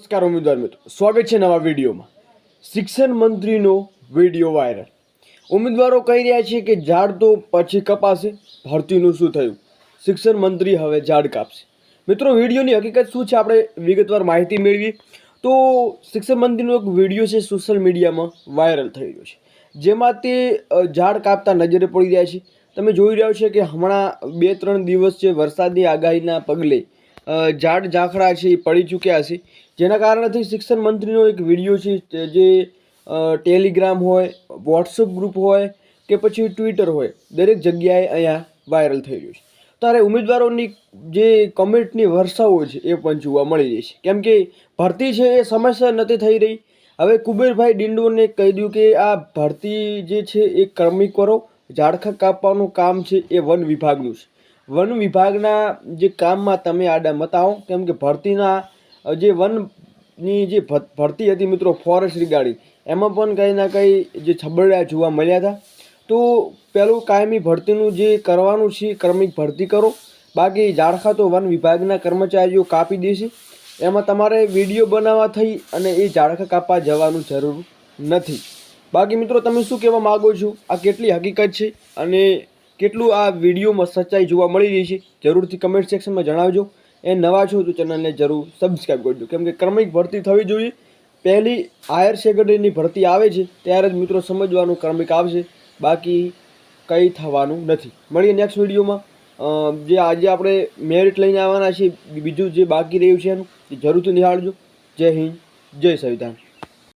નમસ્કાર ઉમેદવાર મિત્રો, સ્વાગત છે નવા વિડીયોમાં. શિક્ષણ મંત્રીનો વીડિયો વાયરલ. ઉમેદવારો કહી રહ્યા છે કે ઝાડ તો પછી કપાશે, ભરતીનું શું થયું? શિક્ષણ મંત્રી હવે ઝાડ કાપશે. મિત્રો, વિડીયોની હકીકત શું છે આપણે વિગતવાર માહિતી મેળવીએ. તો શિક્ષણ મંત્રીનો એક વીડિયો છે, સોશિયલ મીડિયામાં વાયરલ થઈ રહ્યો છે. જેમાં તે ઝાડ કાપતા નજરે પડી રહ્યા છે. તમે જોઈ રહ્યા છો કે હમણાં બે ત્રણ દિવસ છે વરસાદની આગાહીના પગલે ઝાડ ઝાખડા છે, એ પડી ચૂક્યા છે. જેના કારણથી શિક્ષણ મંત્રીનો એક વીડિયો છે જે ટેલિગ્રામ હોય, વોટ્સઅપ ગ્રુપ હોય કે પછી ટ્વિટર હોય, દરેક જગ્યાએ અહીંયા વાયરલ થઈ ગયું છે. ત્યારે ઉમેદવારોની જે કમેન્ટની વર્ષાઓ છે, એ પણ જોવા મળી રહી છે. કેમ કે ભરતી છે, એ સમસ્યા નથી થઈ રહી. હવે કુબેરભાઈ ડિંડોને કહી દઉં કે આ ભરતી જે છે, એ ક્રમિક કરો. ઝાડખા કાપવાનું કામ છે, એ વન વિભાગનું છે. વન વિભાગના જે કામમાં તમે આડા મત આવો. કેમ કે ભરતીના જે વનની જે ભરતી હતી મિત્રો ફોરેસ્ટ રિગાર્ડિંગ એમાં પણ કંઈ ના કંઈ જે છબરડા જોવા મળ્યા હતા. તો પહેલું કાયમી ભરતીનું જે કરવાનું છે, ક્રમિક ભરતી કરો. બાકી ઝાડખા તો વન વિભાગના કર્મચારીઓ કાપી દેશે. એમાં તમારે વીડિયો બનાવવા થઈ અને એ ઝાડખા કાપવા જવાનું જરૂર નથી. બાકી મિત્રો, તમે શું કહેવા માગો છો? આ કેટલી હકીકત છે? અને કેટલું આ વિડીયોમાં સચ્ચાઈ જોવા મળી રહી છે, જરૂરથી કમેન્ટ સેક્શનમાં જણાવજો. એ નવા છો તો ચેનલને જરૂર સબસ્ક્રાઈબ કરજો કેમ કે ક્રમિક ભરતી થવી જોઈએ. પહેલી હાયર સેકન્ડરીની ભરતી આવે છે, ત્યારે જ મિત્રો સમજવાનું ક્રમિક આવશે. બાકી કંઈ થવાનું નથી. મળીએ નેક્સ્ટ વિડીયોમાં. જે આજે આપણે મેરિટ લઈને આવવાના છે બીજું જે બાકી રહ્યું છે એનું, એ જરૂરથી નિહાળજો. જય હિન્દ, જય સંવિધાન.